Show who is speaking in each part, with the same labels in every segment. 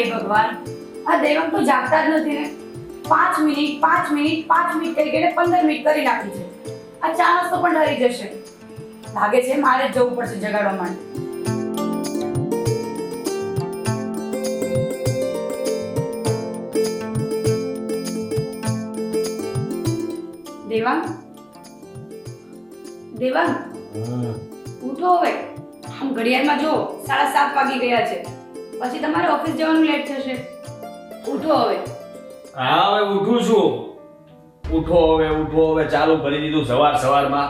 Speaker 1: હે ભગવાન. આ દૈવમ તો જાગતા જ નથી ને. પાંચ મિનિટ પાંચ મિનિટ પાંચ મિનિટ કરી કરીને પંદર મિનિટ કરી નાખી છે. આ ચા નાસ્તો પણ ઠરી જશે. લાગે છે મારે જ જવું પડશે જગાડવા માટે. દેવાંગ? દેવાંગ? ઉઠો હવે. આમ ઘડિયાળમાં જો સાડા સાત વાગી ગયા છે. પછી તમારે ઓફિસ જવાનું લેટ થશે. ઉઠો હવે.
Speaker 2: હા હવે ઉઠું છું. ઉઠો હવે ઉઠો હવે. ચાલુ કરી દીધું સવાર સવારમાં.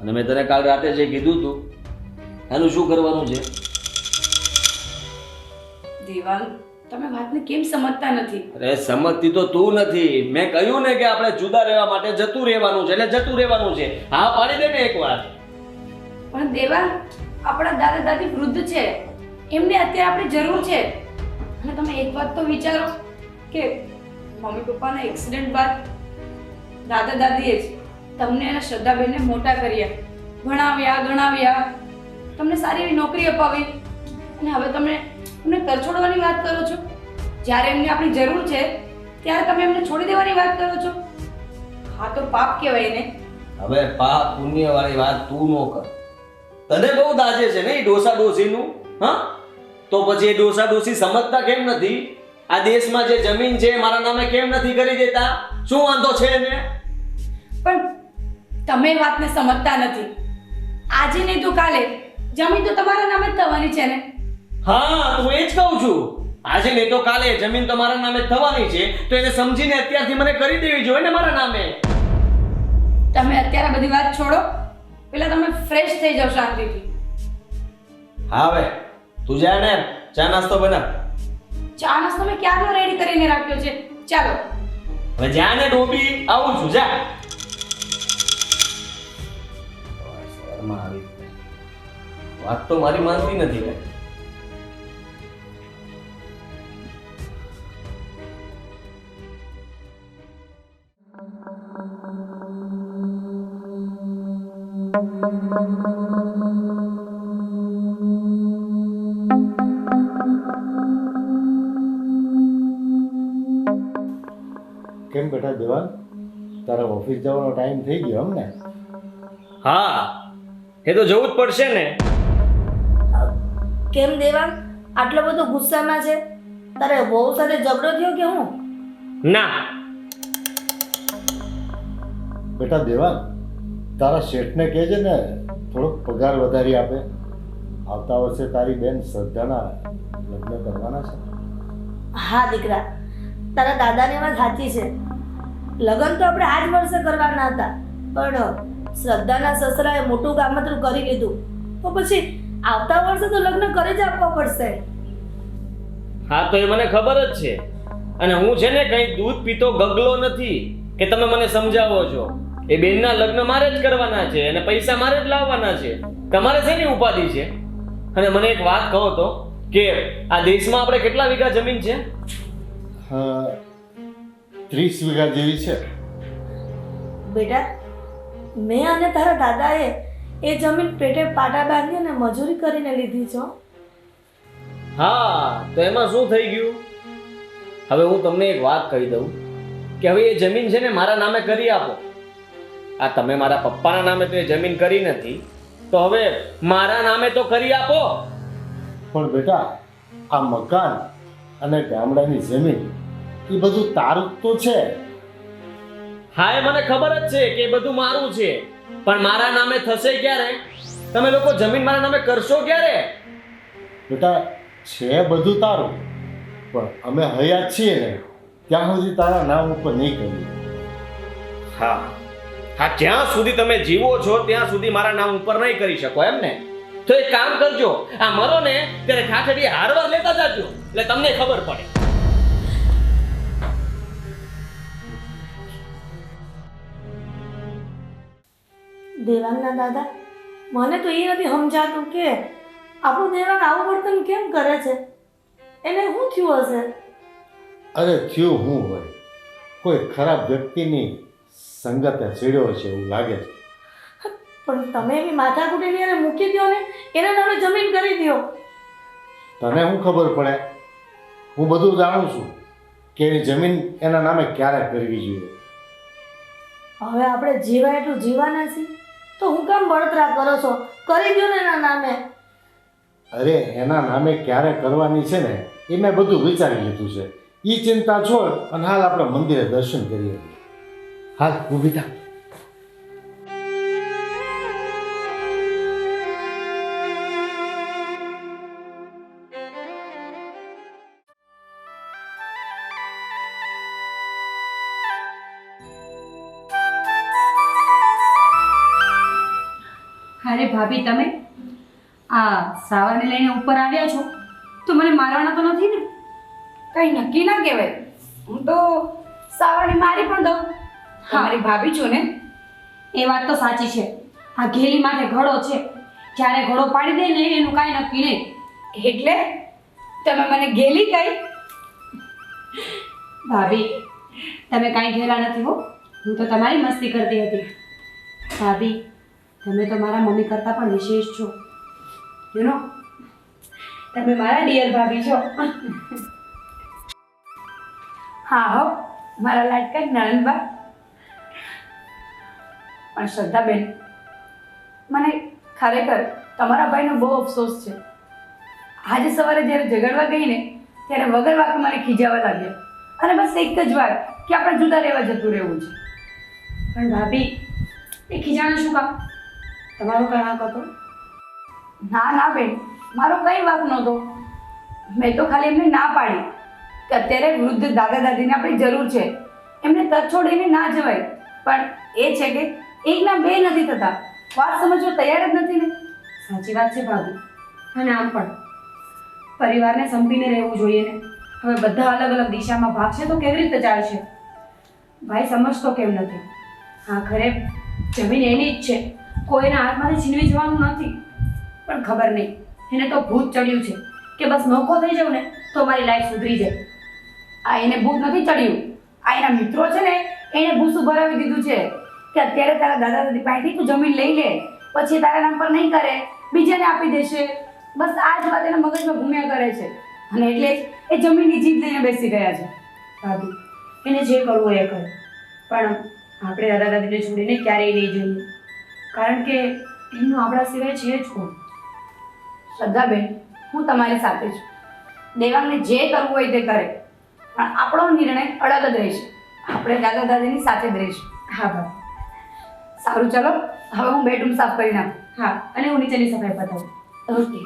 Speaker 2: અને મેં તને કાલ રાતે જે કીધું તું એનું શું કરવાનું છે?
Speaker 1: દેવાંગ તમે વાતને કેમ સમજતા નથી?
Speaker 2: અરે સમજતી તો તું નથી. મેં કહ્યું ને કે આપણે જુદા રહેવા માટે જતું રહેવાનું છે એટલે જતું રહેવાનું છે. હા પાડી દે ને એકવાર
Speaker 1: પણ દેવા આપણા દાદા દાદી વૃદ્ધ છે. એમને અત્યારે આપણી જરૂર છે. અને તમે એક વાત તો વિચારો કે મમ્મી પપ્પાના એક્સિડન્ટ બાદ દાદા દાદીએ જ તમને અને શ્રદ્ધાબેનને મોટા કર્યા. ભણાવ્યા ગણાવ્યા. તમને સારી એવી નોકરી અપાવી. અને હવે તમે એમને તરછોડવાની વાત કરો છો? જ્યારે એમને આપણી જરૂર છે ત્યારે તમે એમને છોડી દેવાની વાત કરો છો? હા તો પાપ કહેવાય ને
Speaker 2: હવે પાપ પુણ્ય વાળી વાત તું નો કર. તને બહુ દાજે છે ને એ ડોસા ડોસીનું હા? તો પછી એ ડોસા ડોસી સમજતા કેમ નથી? આ દેશમાં જે જમીન છે મારા નામે કેમ નથી કરી દેતા? શું વાંધો છે એને?
Speaker 1: પણ તમે વાતને સમજતા નથી. આજે નહીં તો કાલે. જમીન તો તમારા નામે જ થવાની છે ને.
Speaker 2: હા હું એ જ કહું છું. આજે નહીં તો કાલે જમીન તમારા નામે થવાની છે તો એને સમજીને અત્યારથી મને કરી દેવી જોઈએ ને મારા નામે.
Speaker 1: તમે અત્યારે બધી વાત છોડો. પેલા તમે ફ્રેશ થઈ જાઓ શાંતિથી.
Speaker 2: હા હવે. તું જા ને ચા નાસ્તો બના.
Speaker 1: ચા નાસ્તો મેં ક્યારનો રેડી કરીને રાખ્યો છે? ચાલો.
Speaker 2: હવે જા ને ડોબી. આવું છું જા. વાત તો મારી માનતી નથી કઈ.
Speaker 3: બેટા દેવાન. તારા ઓફિસ જવાનો ટાઈમ થઈ ગયો એમ ને
Speaker 2: હા એ તો જવું જ પડશે ને.
Speaker 4: કેમ દેવાંગ? આટલો બધો ગુસ્સામાં છે? તારે બહુ સાથે ઝઘડો થયો કે હું?
Speaker 2: ના.
Speaker 3: બેટા દેવાન તારા શેઠને કહેજે ને થોડોક પગાર વધારી આપે. આવતા વર્ષે તારી બેન શ્રદ્ધાના લગ્ન કરવાના છે.
Speaker 4: હા દીકરા. તારા દાદાની વાત સાચી છે. લગ્ન તો આપણે આ જ વર્ષે કરવાના હતા. પણ શ્રદ્ધાના સસરાએ મોટું કામતરું કરી લીધું. તો પછી આવતા વર્ષે તો લગ્ન કરી જ આપવા પડશે.
Speaker 2: હા તો એ મને ખબર જ છે. અને હું છે ને કઈ દૂધ પીતો ગગલો નથી કે તમે મને સમજાવો છો. એ બેનના લગ્ન મારે જ કરવાના છે અને પૈસા મારે જ લાવવાના છે. તમારે શેની ઉપાધિ છે? અને મને એક વાત કહો તો કે આ દેશમાં આપણે કેટલા વીઘા જમીન છે?
Speaker 3: હા ત્રીસ વીઘા જેવી છે.
Speaker 4: બેટા મેં અને તારા દાદાએ એ જમીન પેટે પાટા બાંધી અને મજૂરી કરીને લીધી છો હા
Speaker 2: તો એમાં શું થઈ ગયું? હવે હું તમને એક વાત કહી દઉં કે હવે એ જમીન છે ને મારા નામે કરી આપો. આ તમે મારા પપ્પાના નામે તો એ જમીન કરી નથી તો હવે મારા નામે તો કરી આપો.
Speaker 3: પણ બેટા આ મકાન અને ગામડાની જમીન એ બધું તારું તો છે.
Speaker 2: હા એ મને ખબર જ છે કે એ બધું મારું છે. પણ મારા નામે થશે ક્યારે? તમે લોકો જમીન મારા નામે કરશો ક્યારે?
Speaker 3: બેટા છે બધું તારું. પણ અમે હયાત છીએ ને ત્યાં સુધી તારા નામ ઉપર નહીં કરીએ.
Speaker 2: હા. હા જ્યાં સુધી તમે જીવો છો ત્યાં સુધી મારા નામ ઉપર નહીં કરી શકો એમ ને? તો એક કામ કરજો આ મરો ને ત્યારે ઠાઠડી હારવા લેતા જાજો. એટલે તમને ખબર પડે.
Speaker 4: દેવાંગના દાદા મને તો એ નથી સમજાતું કે આપણું દેવાંગ આવું વર્તન કેમ કરે છે? એને શું થયું હશે?
Speaker 3: અરે થયું હું હોય? કોઈ ખરાબ વ્યક્તિની સંગતે ચીડ્યો છે એવું લાગે છે.
Speaker 4: પણ તમે એની માથાકૂટીની એને મૂકી દો ને એના નામે જમીન કરી દો
Speaker 3: તને શું ખબર પડે? હું બધું જાણું છું કે એની જમીન એના નામે ક્યારે કરવી જોઈએ.
Speaker 4: હવે આપણે જીવાય એટલું જીવાના છીએ. તો હું કામ બળતરા કરો છો? કરી દો ને એના નામે.
Speaker 3: અરે એના નામે ક્યારે કરવાની છે ને એ મેં બધું વિચારી લીધું છે. એ ચિંતા છોડ અને હાલ આપણે મંદિરે દર્શન કરીએ. હાલ ઊભી થા.
Speaker 1: ભાભી તમે આ સાવરને લઈને ઉપર આવ્યા છો? તો મને મારવાના તો નથી ને? કઈ નક્કી ના કહેવાય. હું તો સાવરને મારી પણ દઉં. મારી ભાભી છું ને? એ વાત તો સાચી છે. આ ઘેલી માથે ઘડો છે. જ્યારે ઘડો પાડી દે ને એનું કાંઈ નક્કી નહીં. એટલે તમે મને ઘેલી કઈ? ભાભી તમે કાંઈ ઘેલા નથી હો. હું તો તમારી મસ્તી કરતી હતી. ભાભી તમે તો મારા મમ્મી કરતાં પણ વિશેષ છો. યુ નો તમે મારા ડિયર ભાભી છો. હા હો, મારા લાડકા નણંદબા. પણ શ્રદ્ધાબેન, મને ખરેખર તમારા ભાઈનો બહુ અફસોસ છે. આજે સવારે જ્યારે ઝઘડવા ગઈ ને, ત્યારે વગર વાકે મને ખીજાવા લાગ્યા. અને બસ એક જ વાત કે આપણે જુદા રહેવા જતું રહેવું છે. પણ ભાભી, એ ખીજાણા શું કામ? તમારો કઈ વાંક હતો ના ના, બેન. મારો કઈ વાંક નહોતો. મેં તો ખાલી એમને ના પાડી કે અત્યારે વૃદ્ધ દાદા દાદીને આપણી જરૂર છે. એમને તત છોડીને ના જવાય. પણ એ છે કે એકના બે નથી થતા. વાત સમજવા તૈયાર જ નથી ને. સાચી વાત છે ભાભી. અને આમ પણ. પરિવારને સંપીને રહેવું જોઈએ ને. હવે બધા અલગ અલગ દિશામાં ભાગશે તો કેવી રીતે ચાલશે? ભાઈ, સમજતો કેમ નથી? હા ખરે જમીન એની જ છે. કોઈના હાથમાંથી છીનવી જવાનું નથી. પણ ખબર નહીં. એને તો ભૂત ચડ્યું છે. કે બસ મોકો થઈ જાઉં ને, તો મારી લાઈફ સુધરી જાય. આ એને ભૂત નથી ચડ્યું. આ એના મિત્રો છે ને, એને ભૂસું ભરાવી દીધું છે. કે અત્યારે તારા દાદા દાદી પાસેથી તું જમીન લઈ લે. પછી તારા નામ પર નહીં કરે. બીજાને આપી દેશે. બસ આ જ વાત એના મગજમાં ઘૂમ્યા કરે છે. અને એટલે જ એ જમીનની જીત લઈને બેસી ગયા છે. ભાભી, એને જે કરવું એ કરે. પણ આપણે દાદા દાદીને છોડીને ક્યારેય નહીં જઈએ કારણ કે એમનું આપણા સિવાય છે જ કોણ? શ્રદ્ધાબેન હું તમારી સાથે છું. દેવાંગને જે કરવું હોય તે કરે પણ આપણો નિર્ણય અડગ જ રહેશે. આપણે દાદા દાદીની સાથે જ રહીશું. હા બા સારું ચાલો. હવે હું બેડરૂમ સાફ કરી નાખું. હા અને હું નીચેની સફાઈ બતાવું ઓકે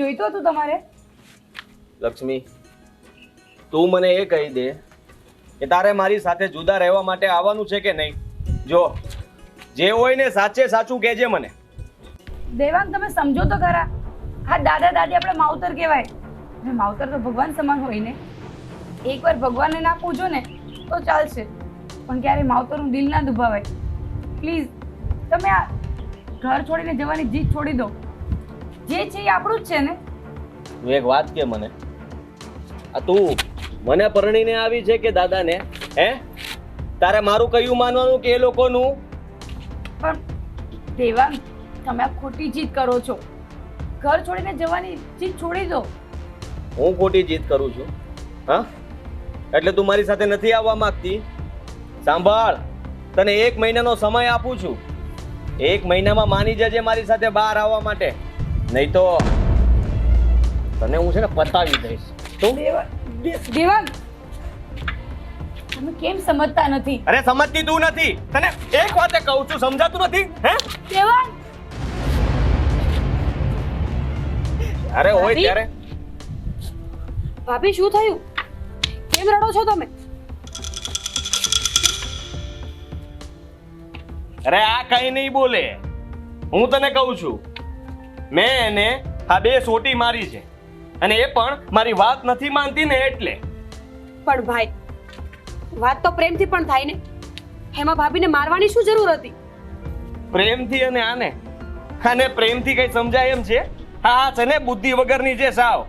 Speaker 1: જોઈતું હતું તમારે?
Speaker 2: લક્ષ્મી તું મને એ કહી દે કે તારે મારી સાથે જુદા રહેવા માટે આવવાનું છે કે નહીં? જો જે હોય ને સાચે સાચું કહેજે મને.
Speaker 1: દેવાંગ તમે સમજો તો ખરા. હા દાદા દાદી આપણે માવતર કહેવાય. અને માવતર તો ભગવાન સમાન હોય ને. એકવાર ભગવાનને ના પૂછો ને તો ચાલશે. પણ ક્યારે માવતરનું દિલ ના દુભાવાય. પ્લીઝ તમે આ ઘર છોડીને જવાની જીત છોડી દો. જે છે એ આપણું જ છે ને?
Speaker 2: તું એક વાત કે મને. આ તું મને પરણીને આવી છે કે દાદાને? હે? તારે મારું કયું માનવાનું કે એ લોકોનું?
Speaker 1: પણ દેવાંગ તમે આ ખોટી જીત કરો છો. ઘર છોડીને જવાની જીત છોડી દો.
Speaker 2: હું ખોટી જીત કરું છું? હા? એટલે તું મારી સાથે નથી આવવા માંગતી? સાંભળ તને એક મહિનાનો સમય આપું છું. એક મહિનામાં માની જજે મારી સાથે બહાર આવવા માટે. નહીં તો તને હું છે ને પતાવી દઈશ. તું
Speaker 1: દેવાંગ! તમે કેમ સમજતા નથી?
Speaker 2: અરે સમજતી તું નથી. તને એક વાતે કહું છું સમજાતું નથી? હે?
Speaker 1: દેવાંગ!
Speaker 2: અરે હોય? ત્યારે.
Speaker 1: ભાભી શું થયું? કેમ રડો છો તમે?
Speaker 2: અરે આ કઈ નહીં બોલે. હું તને કહું છું મેં એને આ બે સોટી મારી છે. અને એ પણ મારી વાત નથી માનતી ને એટલે.
Speaker 5: પણ ભાઈ વાત તો પ્રેમથી પણ થાય ને. હેમા ભાભીને મારવાની શું જરૂર હતી?
Speaker 2: પ્રેમથી અને આને. આને પ્રેમથી કઈ સમજાય એમ છે? હા છે ને બુદ્ધિ વગરની છે સાવ.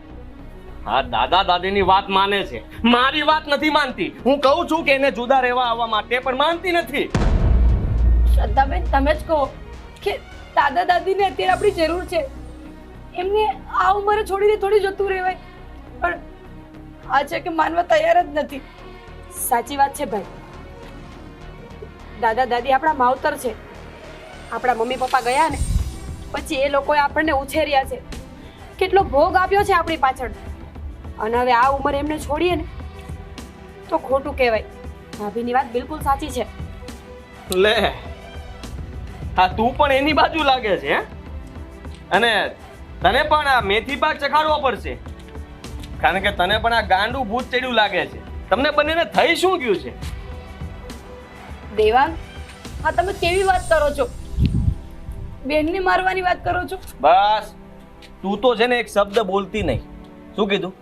Speaker 2: હા દાદા દાદીની વાત માને છે. મારી વાત નથી માનતી. હું કહું છું કે એને જુદા રહેવા આવવા માટે પણ માનતી નથી.
Speaker 1: શ્રદ્ધાબેન તમે જ કહો કે દાદા દાદીને અત્યારે આપણી જરૂર છે. એમને આ ઉંમરે છોડીને થોડી જતું રહેવાય. પણ આ છે કે માનવા તૈયાર જ નથી.
Speaker 5: સાચી વાત છે ભાઈ. દાદા દાદી આપણા માવતર છે. આપણા મમ્મી પપ્પા ગયા ને, પછી એ લોકોએ આપણને ઉછેર્યા છે. કેટલો ભોગ આપ્યો છે આપણી પાછળ. અને હવે આ ઉંમરે એમને છોડીએ ને, તો ખોટું કહેવાય. ભાભીની વાત બિલકુલ સાચી છે.
Speaker 2: લે. હા તું પણ એની બાજુ લાગે છે હે? અને તને પણ આ મેથી પાક ચખાડવો પડશે. કારણ કે તને પણ આ ગાંડું ભૂત ચડ્યું લાગે છે. તમને બંનેને થઈ શું ગયું છે?
Speaker 1: દેવાંગ હા તમે કેવી વાત કરો છો? બેનને મારવાની વાત કરો છો?
Speaker 2: બસ. તું તો છે ને એક શબ્દ બોલતી નહીં. શું કીધું?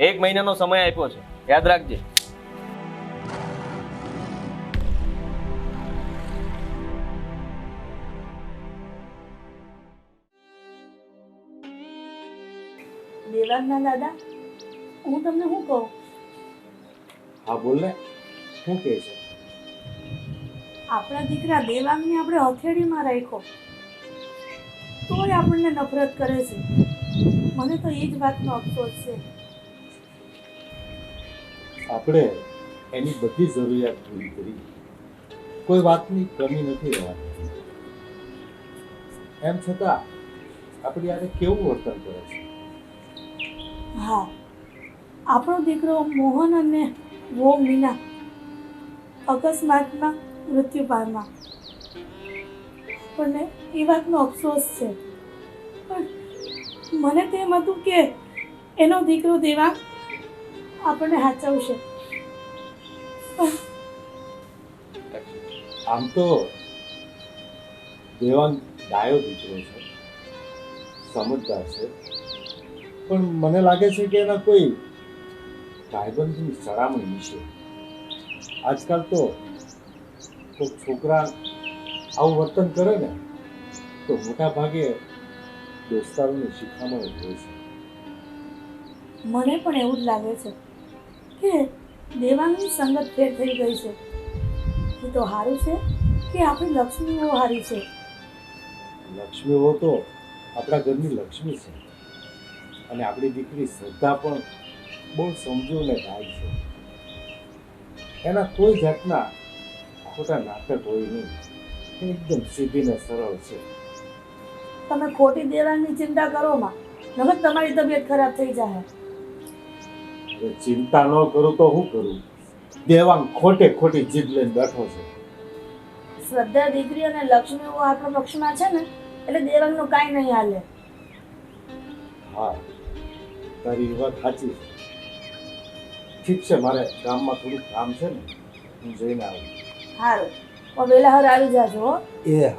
Speaker 2: એક મહિનાનો સમય આપ્યો છે. યાદ રાખજે.
Speaker 4: દેવાંગના દાદા હું તમને શું કહું?
Speaker 3: હા બોલ ને. શું કહે છે?
Speaker 4: આપણા દીકરા દેવાંગને આપણે હથેળીમાં રાખ્યો. તોય આપણને નફરત કરે છે. મને તો એ જ વાતનો અફસોસ છે.
Speaker 3: આપણે એની બધી જરૂરિયાત પૂરી કરી. કોઈ વાતની કમી નથી રહેવાની. એમ છતાં આપણી આને કેવું વર્તન કરે છે?
Speaker 4: હા. આપણો દીકરો મોહન અને વો મીના અકસ્માતમાં મૃત્યુ પામ્યા. પણ એ વાતનો અફસોસ છે. પણ મને તો એમ હતું કે એનો દીકરો દેવા આપણને હાચવશે.
Speaker 3: આમ તો દેવાન ડાયો દીકરો છે. સમજદાર છે. પણ મને લાગે છે કે એના કોઈ ભાઈબંધની સળામણી છે આજકાલ તો કોઈ છોકરા આવું વર્તન કરે ને તો મોટા ભાગે દોસ્તારોની શિખામણ હોય છે.
Speaker 4: મને પણ એવું જ લાગે છે કે દેવાંગની સંગત ફેર થઈ ગઈ છે. એ તો સારું છે કે આપણી લક્ષ્મી બહુ સારી છે.
Speaker 3: લક્ષ્મીઓ તો આપણા ઘરની લક્ષ્મી છે. અને આપણી દીકરી શ્રદ્ધા પણ બહુ સમજુ ને છે. એના કોઈ જાતના ખોટા નાટક હોય નહીં. એકદમ સીધી ને સરળ છે.
Speaker 4: તમે ખોટી દેવાની ચિંતા કરો માં. નકર તમારી તબિયત ખરાબ થઈ જાય
Speaker 3: ચિંતા ન કરું તો હું કરું? દેવાંગ ખોટે ખોટી જીદ લઈને બેઠો છે.
Speaker 4: શ્રદ્ધા દીકરી અને લક્ષ્મી આપણા પક્ષમાં છે ને એટલે દેવાંગનું કાંઈ નહીં હાલે.
Speaker 3: હા. તારી વાત સાચી છે. ઠીક છે મારે ગામમાં થોડું કામ છે ને હું જઈને આવું.
Speaker 4: સારું પણ વેલા હર આવી જાજો હો.
Speaker 3: એ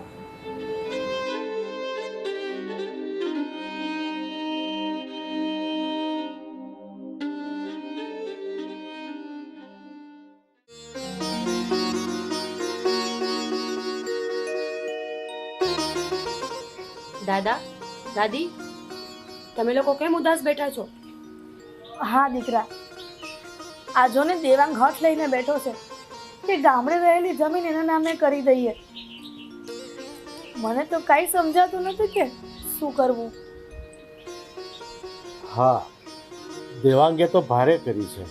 Speaker 5: દાદા દાદી તમે લોકો કેમ ઉદાસ બેઠા છો?
Speaker 4: હા દીકરા. આ જો ને દેવાંગ હઠ લઈને બેઠો છે. કે ગામડે રહેલી જમીન એના નામે કરી દઈએ. મને તો કાંઈ સમજાતું નથી કે શું કરવું.
Speaker 3: હા દેવાંગે તો ભારે કરી છે.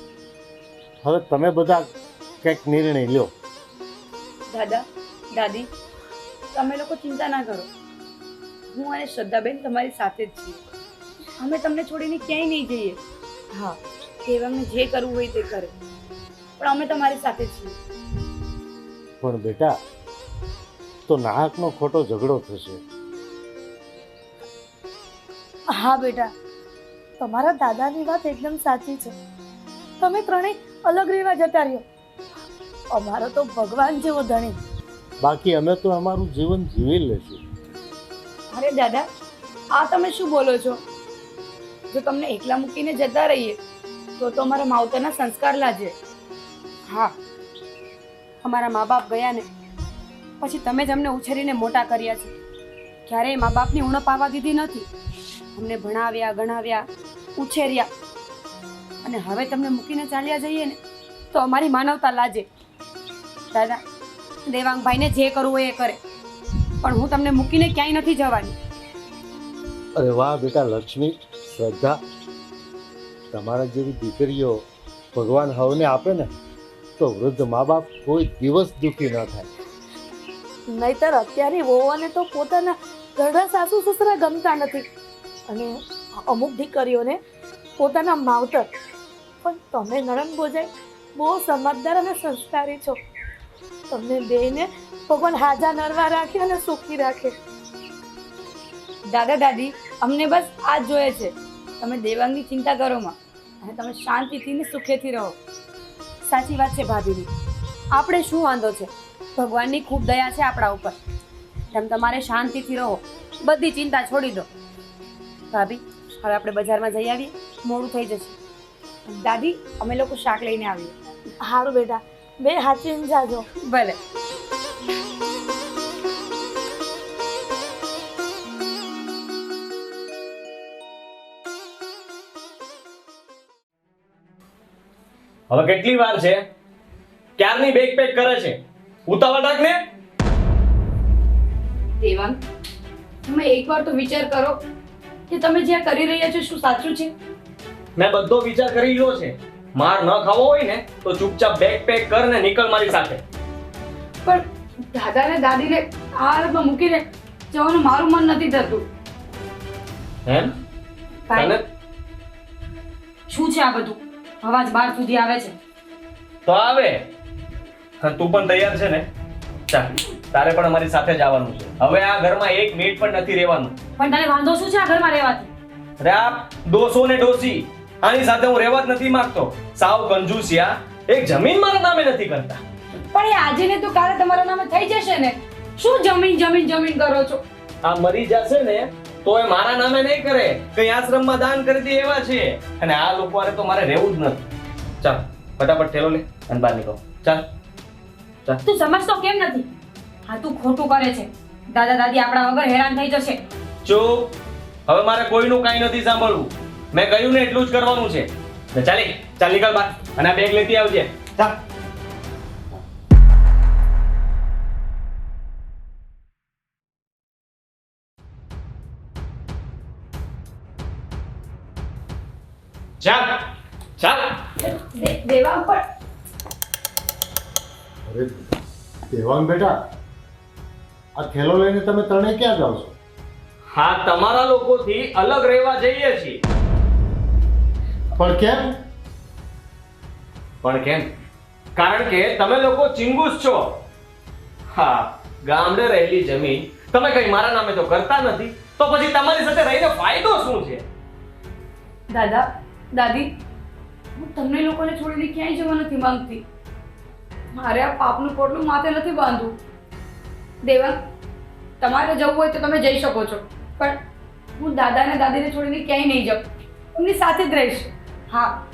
Speaker 3: હવે તમે બધા કંઈક નિર્ણય લ્યો.
Speaker 1: દાદા દાદી તમે લોકો ચિંતા ના કરો. હું અને શ્રદ્ધાબેન તમારી સાથે જ છીએ. અમે તમને છોડીને ક્યાંય નહીં જઈએ. હા દેવાંગને જે કરવું હોય તે કરે. પણ અમે તમારી સાથે છીએ.
Speaker 3: પણ બેટા તો નાહકનો ખોટો ઝઘડો થશે.
Speaker 4: હા બેટા. તમારા દાદાની વાત એકદમ સાચી છે. તમે ત્રણેય અલગ રહેવા જતા રહ્યો. અમારો તો ભગવાન જેવો ધણી.
Speaker 3: બાકી અમે તો અમારું જીવન જીવી લેશું
Speaker 1: અરે દાદા આ તમે શું બોલો છો? જો તમને એકલા મૂકીને જતા રહીએ, તો તો અમારા માવતરના સંસ્કાર લાજે.
Speaker 5: હા, અમારા મા બાપ ગયા ને પછી તમે જ અમને ઉછેરીને મોટા કર્યા છે. ક્યારેય મા બાપની ઉણપ આવવા દીધી નથી. અમને ભણાવ્યા, ગણાવ્યા, ઉછેર્યા. અને હવે તમને મૂકીને ચાલ્યા જઈએ ને તો અમારી માનવતા લાજે. દાદા, દેવાંગભાઈને જે કરવું હોય એ કરે. પણ હું તમને મૂકીને ક્યાંય નથી જવાની.
Speaker 3: અરે વાહ બેટા લક્ષ્મી શ્રદ્ધા તમારા જેવી દીકરીઓ ભગવાન હવને આપે ને તો વૃદ્ધ મા બાપ કોઈ દિવસ દુઃખી ન થાય.
Speaker 4: નહીતર અત્યારે વહુઓને તો પોતાના ઘરના સાસુ સસરા ગમતા નથી. અને અમુક દીકરીઓને પોતાના માવતર. પણ તમે નરમ બોજાઈ બહુ સમજદાર અને સંસ્કારી છો. તમને બેને ભગવાન હાજા નરવા રાખે અને સુખી રાખે.
Speaker 1: દાદા દાદી અમને બસ આ જ જોઈએ છે. તમે દેવાંગની ચિંતા કરો માં. અને તમે શાંતિથી ને સુખેથી રહો.
Speaker 5: સાચી વાત છે ભાભીની. આપણે શું વાંધો છે? ભગવાનની ખૂબ દયા છે આપણા ઉપર. તેમ તમારે શાંતિથી રહો. બધી ચિંતા છોડી દો. ભાભી હવે આપણે બજારમાં જઈ આવીએ. મોડું થઈ જશે.
Speaker 1: દાદી અમે લોકો શાક લઈને આવીએ.
Speaker 4: સારું બેટા. બે હાચીને જાજો.
Speaker 5: ભલે.
Speaker 2: હવે કેટલી વાર છે? ક્યારની બેગ પેક કરે છે? ઉતાવળ રાખ ને.
Speaker 1: દેવાંગ તમે એકવાર તો વિચાર કરો કે તમે જે કરી રહ્યા છો શું સાચું છે?
Speaker 2: મેં બધો વિચાર કરી લીધો છે. માર ન ખાવો હોય ને તો ચૂપચાપ બેગ પેક કર ને નીકળ મારી સાથે.
Speaker 1: પણ દાદા ને દાદીને આ હાલતમાં મૂકીને જવાનું મારું મન નથી થતું.
Speaker 2: એમ? તને?
Speaker 5: શું છે આ બધું? અવાજ બહાર સુધી આવે છે.
Speaker 2: તો આવે. હા, તું પણ તૈયાર છે ને? ચાલ તારે પણ અમારી સાથે જ આવવાનું છે. હવે આ ઘરમાં એક મિનિટ પણ નથી રહેવાનું.
Speaker 5: પણ તને વાંધો શું છે આ ઘરમાં રહેવાથી?
Speaker 2: અરે આ ડોસો ને ડોસી આની સાથે હું રહેવા જ નથી માંગતો. સાવ કંજૂસિયા એક જમીન મારા નામે નથી કરતા.
Speaker 1: પણ એ આજે ને તો કાલે તમારા નામે થઈ જશે ને. શું જમીન જમીન જમીન કરો છો?
Speaker 2: આ મરી જશે ને તો એ મારા નામે નહીં કરે. કઈ આશ્રમમાં દાન કરી દે એવા છે. અને આ લોકો તો મારે રહેવું જ નથી. ચાલ ફટાફટ ઠેલો લે અને બહાર નીકળો. ચાલ
Speaker 5: તું સમજતો કેમ નથી? હા તું ખોટું કરે છે. દાદા દાદી આપણા વગર હેરાન થઈ જશે.
Speaker 2: ચૂપ. હવે મારે કોઈનું કાંઈ નથી સાંભળવું. મેં કહ્યું ને એટલું જ કરવાનું છે. ચાલી ચાલ નીકળ બહાર. અને આ બેગ લેતી આવજે. ચાલ ચાલ ચાલ.
Speaker 1: દેવાંગ પણ
Speaker 3: અરે દેવાંગ બેટા આ થેલો લઈને તમે ત્રણે ક્યાં જાવ છો?
Speaker 2: હા તમારા લોકોથી અલગ રહેવા જઈએ છીએ.
Speaker 3: પણ કેમ?
Speaker 2: પણ કેમ? કારણ કે તમે લોકો ચિંગુસ છો. હા ગામડે રહેલી જમીન તમે કઈ મારા નામે તો કરતા નથી. તો પછી તમારી સાથે રહીને ફાયદો શું છે?
Speaker 1: દાદા દાદી, હું તમને લોકોને છોડીને ક્યાંય જવા નથી માંગતી. મારે આ પાપનું પોટલું માથે નથી બાંધવું. દેવા તમારે જવું હોય તો તમે જઈ શકો છો. પણ હું દાદા અને દાદીને છોડીને ક્યાંય નહીં જાઉં. એમની સાથે જ રહીશ.
Speaker 5: હા,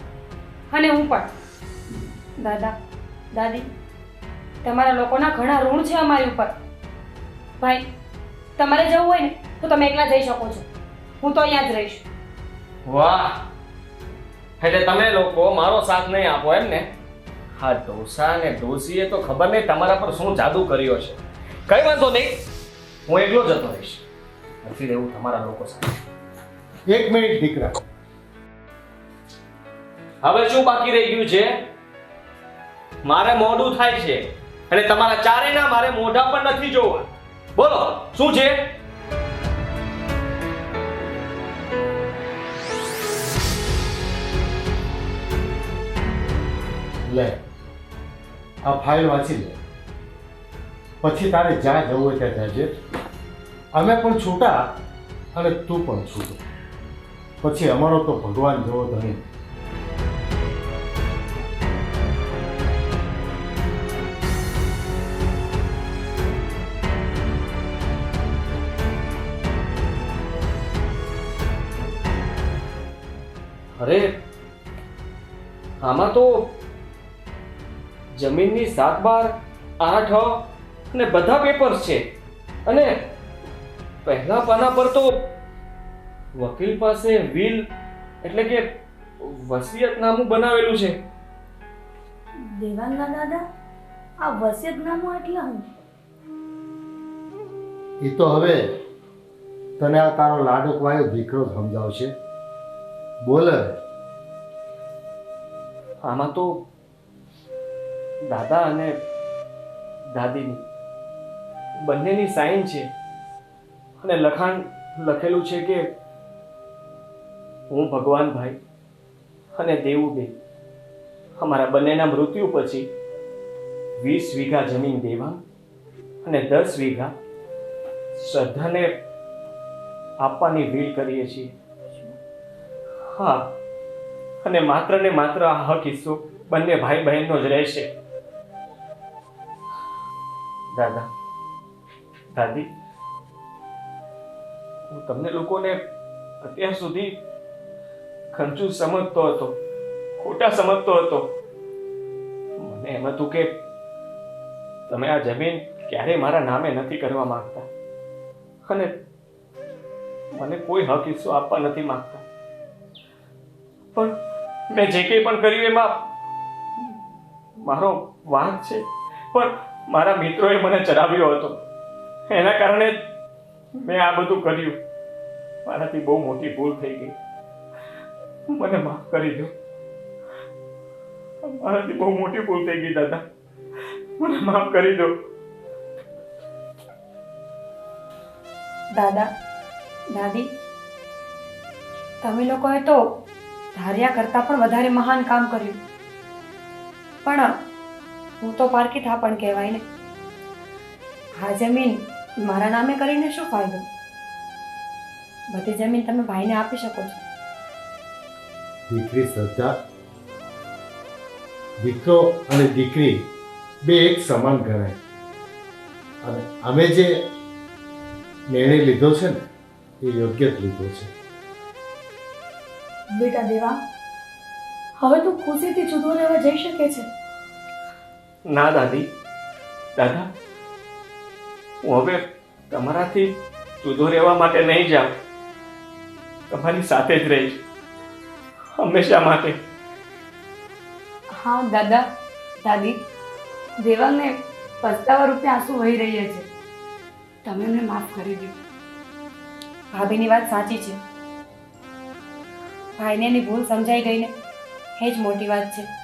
Speaker 5: અને હું પણ. દાદા, દાદી, તમારા લોકોના ઘણા ઋણ છે અમારી ઉપર. ભાઈ, તમારે જવું હોય ને, તો તમે એકલા જઈ શકો છો. હું તો અહીંયા જ રહીશ.
Speaker 2: વાહ! એટલે તમે લોકો મારો સાથ નહીં આપો એમ ને હા ઢોસા ને ઢોસીએ તો ખબર નહીં તમારા પર શું જાદુ કર્યો છે. કઈ વાંધો નહીં હું એકલો જતો રહીશ. નથી રહેવું તમારા લોકો સાથે.
Speaker 3: એક મિનિટ દીકરા.
Speaker 2: હવે શું બાકી રહી ગયું છે? મારે મોઢું થાય છે. અને તમારા ચારેયના મારે મોઢા પણ નથી જોવા. બોલો શું છે?
Speaker 3: લે, આ ફાઇલ વાંચી લે. પછી તારે જ્યાં જવું હોય ત્યાં જજે. અમે પણ છૂટા અને તું પણ છૂટો. પછી અમારો તો ભગવાન જેવો ધણી.
Speaker 2: અરે, આમાં તો જમીનની સાત બાર આઠ અને બધા પેપર્સ છે. અને પહેલા પાના પર તો વકીલ પાસે વિલ એટલે કે વસિયતનામું બનાવેલું છે.
Speaker 4: દેવાંગા દાદા આ વસિયતનામું એટલે હું?
Speaker 3: એ તો હવે તને આ તારો લાડકવાયો દીકરો સમજાવશે. બોલ
Speaker 2: આમાં તો દાદા અને દાદીની. બંનેની સાઈન છે. અને લખાણ લખેલું છે કે હું ભગવાનભાઈ અને દેવુબેન. અમારા બંનેના મૃત્યુ પછી વીસ વીઘા જમીન દેવા અને દસ વીઘા શ્રદ્ધાને આપવાની વીલ કરીએ છીએ. હા, અને માત્ર ને માત્ર આ હક હિસ્સો બંને ભાઈ બહેનનો જ રહેશે. દાદા, દાદી. હું તમને લોકોને અત્યાર સુધી ખંચું સમજતો હતો, ખોટા સમજતો હતો. મને એમ હતું કે તમે આ જમીન ક્યારેય મારા નામે નથી કરવા માંગતા. અને મને કોઈ હક હિસ્સો આપવા નથી માંગતા. પણ મેં જે કંઈ પણ કર્યું એમાં મારો વાંક છે. પણ મારા મિત્રોએ મને ચડાવ્યો હતો. એના કારણે મેં આ બધું કર્યું. મારાથી બહુ મોટી ભૂલ થઈ ગઈ. મને માફ કરી દો. મારાથી બહુ મોટી ભૂલ થઈ ગઈ, દાદા. મને માફ કરી દો.
Speaker 5: દાદા, દાદી, તમે લોકોએ તો ધાર્યા કરતાં પણ વધારે મહાન કામ કર્યું. પણ હું તો પારકી થાપણ કહેવાય ને. આ જમીન મારા નામે કરીને શું ફાયદો? બધી જમીન તમે ભાઈને આપી શકો છો.
Speaker 3: દીકરી શ્રદ્ધા દીકરો અને દીકરી બે એક સમાન ગણાય. અને અમે જે નિર્ણય લીધો છે ને એ યોગ્ય જ લીધો છે.
Speaker 4: બેટા દેવા હવે તું ખુશીથી જુદો રહેવા જઈ શકે છે?
Speaker 2: ના દાદી. દાદા, હું હવે તમારાથી જુદો રહેવા માટે નહીં જાઉં. તમારી સાથે જ રહીશ. હંમેશા માટે.
Speaker 1: હા, દાદા, દાદી. દેવાંગને પસ્તાવા રૂપે આંસુ વહી રહ્યા છે. તમે એમને માફ કરી દો.
Speaker 5: ભાભીની વાત સાચી છે. ભાઈને એની ભૂલ સમજાઈ ગઈ ને એ જ મોટી વાત છે.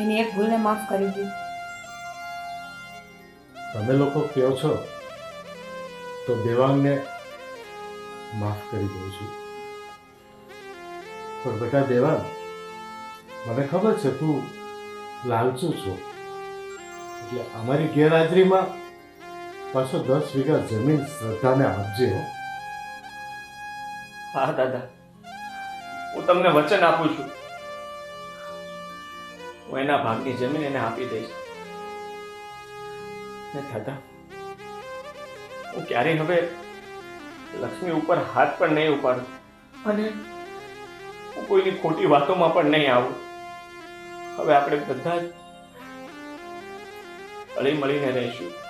Speaker 5: એની એક ભૂલને માફ કરી દો.
Speaker 3: તમે લોકો કહો છો તો દેવાંગને માફ કરી દઉં છું. પણ બેટા દેવાંગ મને ખબર છે તું લાલચું છો. એટલે અમારી ગેરહાજરીમાં પાછો દસ વીઘા જમીન શ્રદ્ધાને આપજે હો.
Speaker 2: હા દાદા. હું તમને વચન આપું છું. હું એના ભાગની જમીન એને આપી દઈશ. ને દાદા હું ક્યારેય હવે લક્ષ્મી ઉપર હાથ પણ નહીં ઉપાડું. અને હું કોઈની ખોટી વાતોમાં પણ નહીં આવું. હવે આપણે બધા જ હળી મળીને રહીશું.